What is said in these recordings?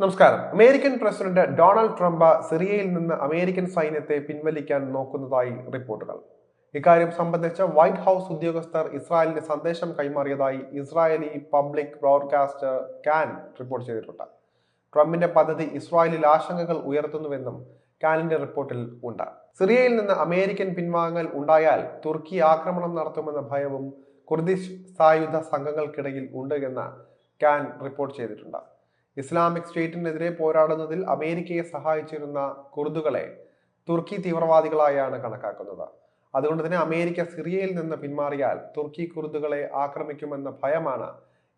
നമസ്കാരം. American president Donald Trump സിറിയയിൽ നിന്ന് അമേരിക്കൻ സൈന്യത്തെ പിൻവലിക്കാൻ നോക്കുന്നതായി റിപ്പോർട്ടുകൾ. ഇക്കാര്യം സംബന്ധിച്ച് വൈറ്റ് ഹൗസ് ഉദ്യോഗസ്ഥർ ഇസ്രായേലിന് സന്ദേശം കൈമാറിയതായി Israeli public broadcaster Kan report ചെയ്തിട്ടുണ്ട്. ട്രംപിന്റെ പദ്ധതി ഇസ്രായേലിൽ ആശങ്കകൾ ഉയർത്തുന്നുവെന്നും കാനിന്റെ റിപ്പോർട്ടിൽ ഉണ്ട്. സിറിയയിൽ നിന്ന് അമേരിക്കൻ പിൻവാങ്ങൽ ഉണ്ടായാൽ തുർക്കി ആക്രമണം നടത്തുമെന്ന ഭയവും കുർദിഷ് സായുധ സംഘങ്ങൾക്കിടയിൽ ഉണ്ട് എന്ന് കാൻ റിപ്പോർട്ട് ചെയ്തിട്ടുണ്ട്. ഇസ്ലാമിക് സ്റ്റേറ്റിനെതിരെ പോരാടുന്നതിൽ അമേരിക്കയെ സഹായിച്ചിരുന്ന കുർദുകളെ തുർക്കി തീവ്രവാദികളായാണ് കണക്കാക്കുന്നത്. അതുകൊണ്ട് തന്നെ അമേരിക്ക സിറിയയിൽ നിന്ന് പിന്മാറിയാൽ തുർക്കി കുർദുകളെ ആക്രമിക്കുമെന്ന ഭയമാണ്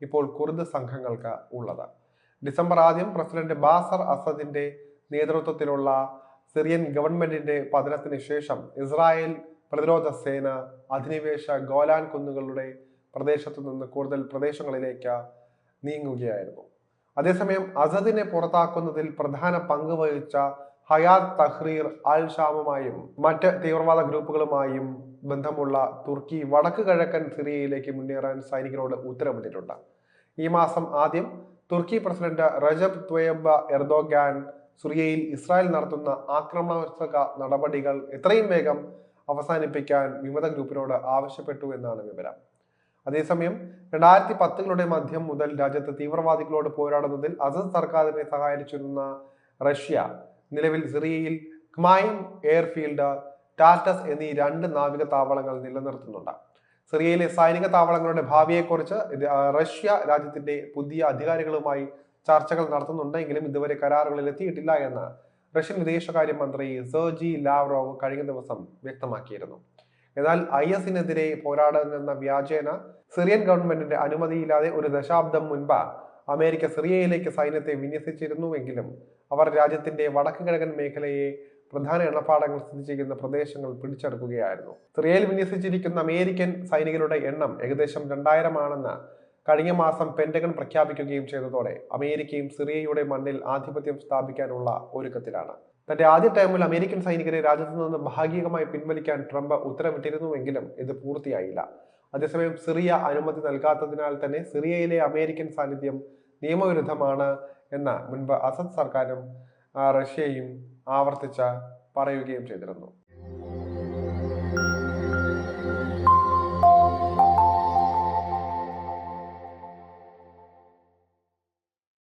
ഇപ്പോൾ കുർദ് സംഘങ്ങൾക്ക് ഉള്ളത്. ഡിസംബർ ആദ്യം പ്രസിഡന്റ് ബാസർ അസദിന്റെ നേതൃത്വത്തിലുള്ള സിറിയൻ ഗവൺമെന്റിന്റെ പതനത്തിന് ശേഷം ഇസ്രായേൽ പ്രതിരോധ സേന അധിനിവേശ ഗോലാൻ കുന്നുകളുടെ പ്രദേശത്തു നിന്ന് കൂടുതൽ പ്രദേശങ്ങളിലേക്ക് നീങ്ങുകയായിരുന്നു. അതേസമയം അസദിനെ പുറത്താക്കുന്നതിൽ പ്രധാന പങ്ക് വഹിച്ച ഹയാത്ത് തഹ്രീർ അൽ ഷാമുമായും മറ്റ് തീവ്രവാദ ഗ്രൂപ്പുകളുമായും ബന്ധമുള്ള തുർക്കി വടക്ക് കിഴക്കൻ സിറിയയിലേക്ക് മുന്നേറാൻ സൈനികരോട് ഉത്തരവിട്ടിട്ടുണ്ട്. ഈ മാസം ആദ്യം തുർക്കി പ്രസിഡന്റ് റജബ് ത്വയബ എർദോഗാൻ സിറിയയിൽ ഇസ്രായേൽ നടത്തുന്ന ആക്രമണാത്മക നടപടികൾ എത്രയും വേഗം അവസാനിപ്പിക്കാൻ വിമത ഗ്രൂപ്പിനോട് ആവശ്യപ്പെട്ടു എന്നാണ് വിവരം. അതേസമയം രണ്ടായിരത്തി പത്തുകളുടെ മധ്യം മുതൽ രാജ്യത്ത് തീവ്രവാദികളോട് പോരാടുന്നതിൽ അസദ് സർക്കാരിനെ സഹായിച്ചിരുന്ന റഷ്യ നിലവിൽ സിറിയയിൽ ക്മൈം എയർഫീൽഡ് ടാറ്റസ് എന്നീ രണ്ട് നാവിക താവളങ്ങൾ നിലനിർത്തുന്നുണ്ട്. സിറിയയിലെ സൈനിക താവളങ്ങളുടെ ഭാവിയെക്കുറിച്ച് റഷ്യ രാജ്യത്തിന്റെ പുതിയ അധികാരികളുമായി ചർച്ചകൾ നടത്തുന്നുണ്ടെങ്കിലും ഇതുവരെ കരാറുകളിൽ എത്തിയിട്ടില്ല എന്ന് റഷ്യൻ വിദേശകാര്യ മന്ത്രി സെർജി ലാവ്റോവ് കഴിഞ്ഞ ദിവസം വ്യക്തമാക്കിയിരുന്നു. എന്നാൽ ഐ എസിനെതിരെ പോരാടുന്ന വ്യാജേന സിറിയൻ ഗവൺമെന്റിന്റെ അനുമതിയില്ലാതെ ഒരു ദശാബ്ദം മുൻപ് അമേരിക്ക സിറിയയിലേക്ക് സൈന്യത്തെ വിന്യസിച്ചിരുന്നുവെങ്കിലും അവർ രാജ്യത്തിന്റെ വടക്ക് കിഴക്കൻ മേഖലയെ പ്രധാന എണ്ണപ്പാടങ്ങൾ സ്ഥിതി ചെയ്യുന്ന പ്രദേശങ്ങൾ പിടിച്ചെടുക്കുകയായിരുന്നു. സിറിയയിൽ വിന്യസിച്ചിരിക്കുന്ന അമേരിക്കൻ സൈനികരുടെ എണ്ണം ഏകദേശം രണ്ടായിരം ആണെന്ന് കഴിഞ്ഞ മാസം പെന്റഗൺ പ്രഖ്യാപിക്കുകയും ചെയ്തതോടെ അമേരിക്കയും സിറിയയുടെ മണ്ണിൽ ആധിപത്യം സ്ഥാപിക്കാനുള്ള ഒരുക്കത്തിലാണ്. തന്റെ ആദ്യ ടൈമിൽ അമേരിക്കൻ സൈനികരെ രാജ്യത്തു നിന്ന് ഭാഗികമായി പിൻവലിക്കാൻ ട്രംപ് ഉത്തരവിട്ടിരുന്നുവെങ്കിലും ഇത് പൂർത്തിയായില്ല. അതേസമയം സിറിയ അനുമതി നൽകാത്തതിനാൽ തന്നെ സിറിയയിലെ അമേരിക്കൻ സാന്നിധ്യം നിയമവിരുദ്ധമാണ് എന്ന് മുൻപ് അസദ് സർക്കാരും റഷ്യയും ആവർത്തിച്ച പറയുകയും ചെയ്തിരുന്നു.